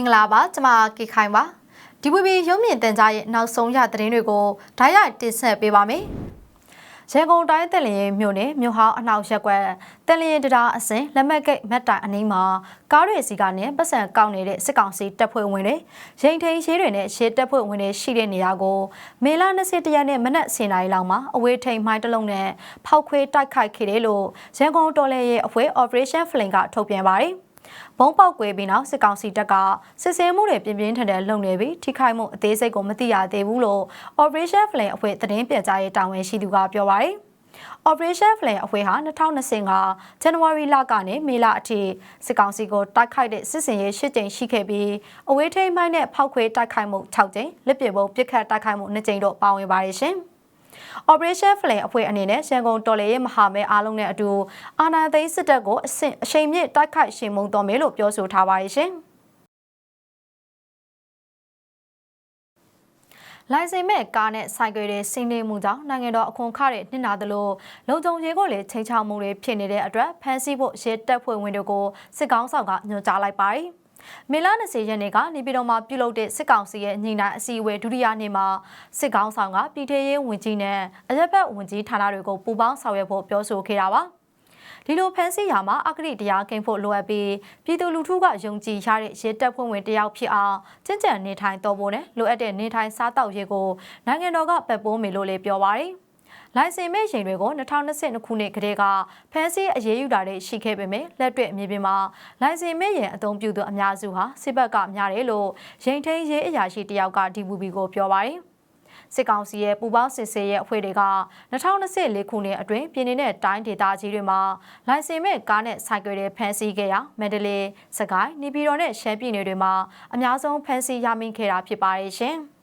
င်္ဂလာပါကျွန်မကေခိုင်ပါ DVB ရုံးမြင့်တန်ကြားရဲ့နောက်ဆုံးရသတင်းတွေကိုဓာတ်ရိုက်တင်ဆက်ပေးပါမယ်ရန်ကုန်တိုင်းတက်လျင်မြို့နယ်မြို့ဟောင်းအနောက်ရက်ကွက်တက်လျင်တရားအစင်လက်မက်ကိတ်မက်တိုင်အနီးမှာကားတွေစီကနေပတ်စံကောက်နေတဲ့စစ်ကောင်စီတပ်ဖွဲ့ဝင်တွေရင်ထိန်ရေးတွေနဲ့ရှေးတပ်ဖွဲ့ဝင်တွေရှိတဲ့နေရာကိုမေလ21ရက်နေ့မနက်10:00နာရီလောက်မှာအဝေးထိန်မိုင်းတစ်လုံးနဲ့ဖောက်ခွဲတိုက်ခိုက်ခဲ့တယ်လို့ရန်ကုန်တော်လှန်ရေးအဖွဲ့ Operation Flame ကထုတ်ပြန်ပါတယ်။ ဘုံပေါက်ကွဲပြီးနောက်စစ်ကောင်စီတပ်ကစစ်ဆေးမှုတွေပြင်းပြင်းထန်ထန်လုပ်နေပြီးထိခိုက်မှုအသေးစိတ်ကိုမသိရသေးဘူးလို့ Operation Flame အဖွဲ့သတင်းပြန်ကြားရေးတာဝန်ရှိသူကပြောပါတယ်။ Operation Flame အဖွဲ့ဟာ2025 January လကနေမေလအထိစစ်ကောင်စီကိုတိုက်ခိုက်တဲ့စစ်စင်ရေး၈ကြိမ်ရှိခဲ့ပြီးအဝေးထိန်းပိုင်းနဲ့ဖောက်ခွဲတိုက်ခိုက်မှု6ကြိမ်လက်ပစ်ဘုံပစ်ခတ်တိုက်ခိုက်မှု2ကြိမ်တို့ပါဝင်ပါတယ်ရှင်။ Operation Flame အဖွဲ့အနေနဲ့ရန်ကုန်တော်လေရဲ့မဟာမဲအားလုံးနဲ့အတူအာဏာသိမ်းစစ်တပ်ကိုအဆင့်အချိန်မြင့်တိုက်ခိုက်ရှင်မုံတော်မယ်လို့ပြောဆိုထားပါတယ်ရှင်။လိုင်စင်မဲ့ကားနဲ့ဆိုင်ကယ်တွေစီးနေမှုကြောင့်နိုင်ငံတော်အခွန်ခတွေနှင်နာသလိုလုံခြုံရေးကိုလည်းချိန်ချောက်မှုတွေဖြစ်နေတဲ့အတွက်ဖမ်းဆီးဖို့ရဲတပ်ဖွဲ့ဝင်တွေကိုစစ်ကောင်းဆောင်ကညွှန်ကြားလိုက်ပါတယ်။ မေလ20ရက်နေ့ကနေပြည်တော်မှာပြုလုပ်တဲ့စစ်ကောင်စီရဲ့ညီနိုင်အစည်းအဝေးဒုတိယနေ့မှာစစ်ကောင်ဆောင်ကပြည်ထရေးဝန်ကြီးနဲ့အရက်ဘက်ဝန်ကြီးဌာနတွေကိုပူးပေါင်းဆောင်ရွက်ဖို့ပြောဆိုခဲ့တာပါဒီလိုဖန်ဆီးရာမှာအဂရိတရားကင်းဖို့လိုအပ်ပြီးပြည်သူလူထုကယုံကြည်ရတဲ့ရဲတပ်ဖွဲ့ဝင်တယောက်ဖြစ်အောင်ကျင့်ကြံနေထိုင်တော်ဖို့နဲ့လိုအပ်တဲ့နေထိုင်စားတောက်ရေးကိုနိုင်ငံတော်ကပတ်ပိုးမယ်လို့လည်းပြောပါရယ် လိုင်စင်မဲ့ရင်တွေကို2022ခုနှစ်ကတည်းကဖမ်းဆီးအရေးယူတာတွေရှိခဲ့ပေမဲ့လက်တွေ့အမြင်ပြင်မှာလိုင်စင်မဲ့ရင်အသုံးပြုသူအများစုဟာစစ်ဘက်ကများတယ်လို့ရင်ထိန်ရေးအရာရှိတယောက်က DVB ကိုပြောပါတယ်စစ်ကောင်စီရဲ့ပူပေါင်းစစ်ဆေးရဲ့အဖွဲ့တွေက2024ခုနှစ်အတွင်းပြည်내နဲ့တိုင်းဒေသကြီးတွေမှာလိုင်စင်မဲ့ကားနဲ့ဆိုင်ကယ်တွေဖမ်းဆီးခဲ့ရာမန္တလေး၊စကိုင်း၊နေပြည်တော်နဲ့ရှမ်းပြည်နယ်တွေမှာအများဆုံးဖမ်းဆီးရမိခဲ့တာဖြစ်ပါတယ်ရှင်။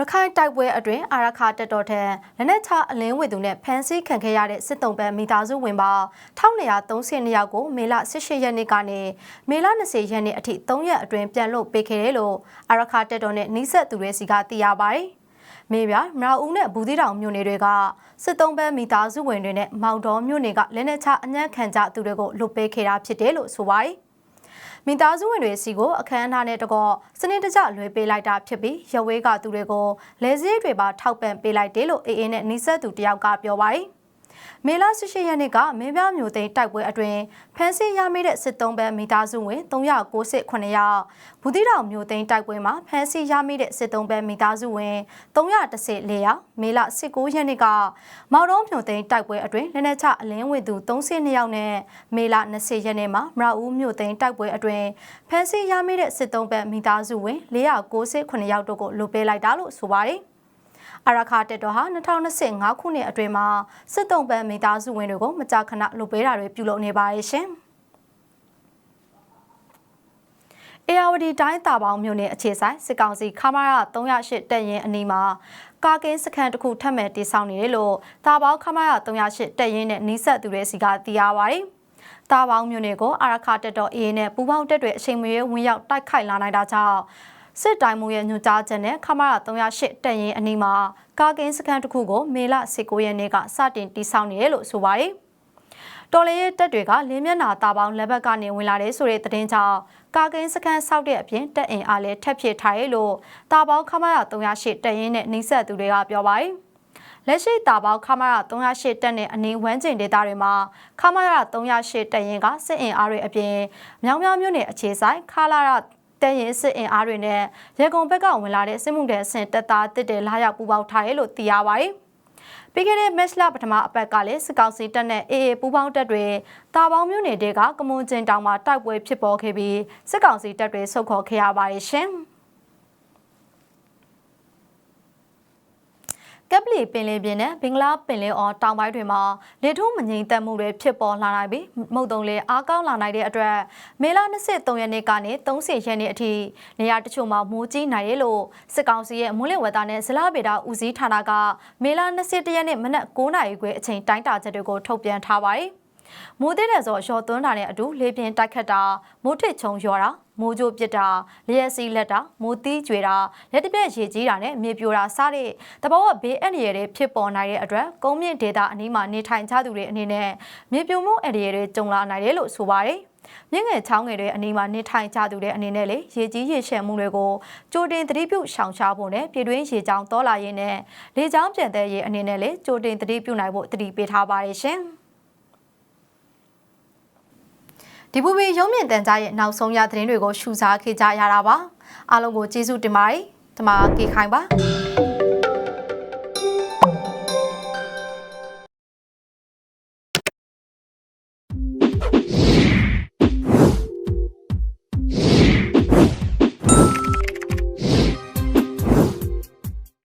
ရခိုင်တိုက်ပွဲအတွင်းအာရခတက်တော်ထံလက်နက်ချအလင်းဝေသူနဲ့ဖမ်းဆီးခံခဲ့ရတဲ့စစ်တုံးပန်းမိသားစုဝင်ပါ1232ယောက်ကိုမေလ18ရက်နေ့ကနေမေလ20ရက်နေ့အထိ3ရက်အတွင်းပြန်လွှတ်ပေးခဲ့တယ်လို့အာရခတက်တော်နဲ့နှိဆက်သူတွေစီကသိရပါတယ်။မေပြမရာဦးနဲ့ဘူးသီးတောင်မြို့နယ်တွေကစစ်တုံးပန်းမိသားစုဝင်တွေနဲ့မောင်တော်မြို့နယ်ကလက်နက်ချအညံ့ခံကြသူတွေကိုလွှတ်ပေးခဲ့တာဖြစ်တယ်လို့ဆိုပါတယ်။ မိသားစုဝင်တွေစီကိုအခမ်းအနားနဲ့တကောစနစ်တကျလွှဲပေးလိုက်တာဖြစ်ပြီးရဝဲကသူတွေကိုလဲစည်းတွေပါထောက်ပံ့ပေးလိုက်တယ်လို့အေးအေးနဲ့နှိဆက်သူတယောက်ကပြောပါတယ် မေလ18ရက်နေ့ကမင်းပြမျိုးသိန်းတိုက်ပွဲအတွင်းဖမ်းဆီးရမိတဲ့စစ်သုံးပန်းမိသားစုဝင်398ယောက်ဘူးတိတောင်မျိုးသိန်းတိုက်ပွဲမှာဖမ်းဆီးရမိတဲ့စစ်သုံးပန်းမိသားစုဝင်314ယောက်မေလ19ရက်နေ့ကမော်တော်မျိုးသိန်းတိုက်ပွဲအတွင်းလက်နက်ချအလင်းဝင်သူ32ယောက်နဲ့မေလ20ရက်နေ့မှာမရဦးမျိုးသိန်းတိုက်ပွဲအတွင်းဖမ်းဆီးရမိတဲ့စစ်သုံးပန်းမိသားစုဝင်498ယောက်တို့ကိုလွှတ်ပေးလိုက်တာလို့ဆိုပါတယ် အရခါတက်တော်ဟာ2025ခုနှစ်အတွင်းမှာစစ်တုံးပန်းမိသားစုဝင်တွေကိုမကြာခဏလွတ်ပေးတာတွေပြုလုပ်နေပါရဲ့ရှင်။အေယာဝတီတိုင်းတာပေါင်းမြို့နယ်အခြေဆိုင်စစ်ကောင်စီခမာရ308တပ်ရင်အနီးမှာကာကင်းစခန်းတစ်ခုထပ်မံတည်ဆောက်နေတယ်လို့တာပေါင်းခမာရ308တပ်ရင်နဲ့နှိဆက်သူတွေစီကသိရပါတယ်။တာပေါင်းမြို့နယ်ကိုအာရခတက်တော်အေးနဲ့ပူပေါင်းတက်တွေအချိန်မရွေးဝင်ရောက်တိုက်ခိုက်လာနိုင်တာကြောင့် စစ်တိုင်းမှုရဲ့ညွှန်ကြားချက်နဲ့ခမာရ308တပ်ရင်အနီးမှာကာကင်းစခန်းတစ်ခုကိုမေလ19ရက်နေ့ကစတင်တည်ဆောက်နေတယ်လို့ဆိုပါတယ်။တော်လေးရဲ့တပ်တွေကလင်းမျက်နာတာပေါင်းလက်ဘက်ကနေဝင်လာတဲ့ဆိုတဲ့သတင်းကြောင့်ကာကင်းစခန်းဆောက်တဲ့အပြင်တပ်အင်အားလည်းထပ်ဖြစ်ထားရလို့တာပေါင်းခမာရ308တပ်ရင်းနဲ့နှိစက်သူတွေကပြောပါတယ်။လက်ရှိတာပေါင်းခမာရ308တပ်နဲ့အနည်းဝန်းကျင်ဒေသတွေမှာခမာရ308တပ်ရင်းကစစ်အင်အားတွေအပြင်မြောင်မြောင်မြို့နယ်အခြေဆိုင်ခလာရ တန်ရင်စစ်အင်အားတွေနဲ့ရေကုန်ဘက်ကဝင်လာတဲ့စစ်မှုထမ်းဆင်တပ်သားတစ်တယ်လာရောက်ပူးပေါင်းထားတယ်လို့သိရပါတယ်။ပြီးခဲ့တဲ့မက်လပထမအပတ်ကလည်းစစ်ကောင်စီတပ်နဲ့အေအေပူးပေါင်းတပ်တွေတာပေါင်းမြို့နယ်တဲကကမွန်ကျင်တောင်မှာတိုက်ပွဲဖြစ်ပေါ်ခဲ့ပြီးစစ်ကောင်စီတပ်တွေဆုတ်ခေါ်ခဲ့ရပါတယ်ရှင်။ ကပ်ပလီပင်လယ်ပြင်နဲ့ဘင်္ဂလားပင်လယ်အော်တောင်ပိုင်းတွေမှာလေထုမငြိမ်သက်မှုတွေဖြစ်ပေါ်လာနိုင်ပြီးမုတ်တုံလေအားကောင်းလာနိုင်တဲ့အတွက်မေလ23ရက်နေ့ကနေ30ရက်နေ့အထိနေရာတချို့မှာမိုးကြီးနိုင်တယ်လို့စစ်ကောင်စီရဲ့မွန်းလယ်ဝက်သားနဲ့ဇလားဗေဒဦးစီးဌာနကမေလ21ရက်နေ့မနက်9:00နာရီခွဲအချိန်တိုင်းတာချက်တွေကိုထုတ်ပြန်ထားပါတယ်။ မိုးသေးတဲ့ဆိုရော်သွန်းတာနဲ့အတူလေပြင်းတိုက်ခတ်တာမိုးထစ်ချုံရော်တာမိုးကြိုးပစ်တာလျက်စီးလက်တာမိုးသီးကျွေတာလက်တစ်ပြက်ရေကြီးတာနဲ့မြေပြိုတာစတဲ့တဘောကဘေးအန္တရာယ်တွေဖြစ်ပေါ်နိုင်တဲ့အတွက်ကုန်းမြင့်ဒေသအနီးမှာနေထိုင်ကြသူတွေအနေနဲ့မြေပြိုမှုအန္တရာယ်တွေကြုံလာနိုင်တယ်လို့ဆိုပါတယ်မြင့်ငယ်ချောင်းငယ်တွေအနီးမှာနေထိုင်ကြသူတွေအနေနဲ့လေရေကြီးရေရှည်မှုတွေကိုကြိုတင်သတိပြုရှောင်ရှားဖို့နဲ့ပြည်တွင်းရေကြောင်းတောလာရင်းနဲ့လေကြောင်းပြန်တဲ့ရေအနေနဲ့လေကြိုတင်သတိပြုနိုင်ဖို့သတိပေးထားပါတယ်ရှင်။ ဒီပူပင်ရုံးမြင့်တန်ကြားရဲ့နောက်ဆုံးရသတင်းတွေကိုရှုစားခဲ့ကြရတာပါအားလုံးကိုကျေးဇူးတင်ပါတယ်တမကေခိုင်ပါ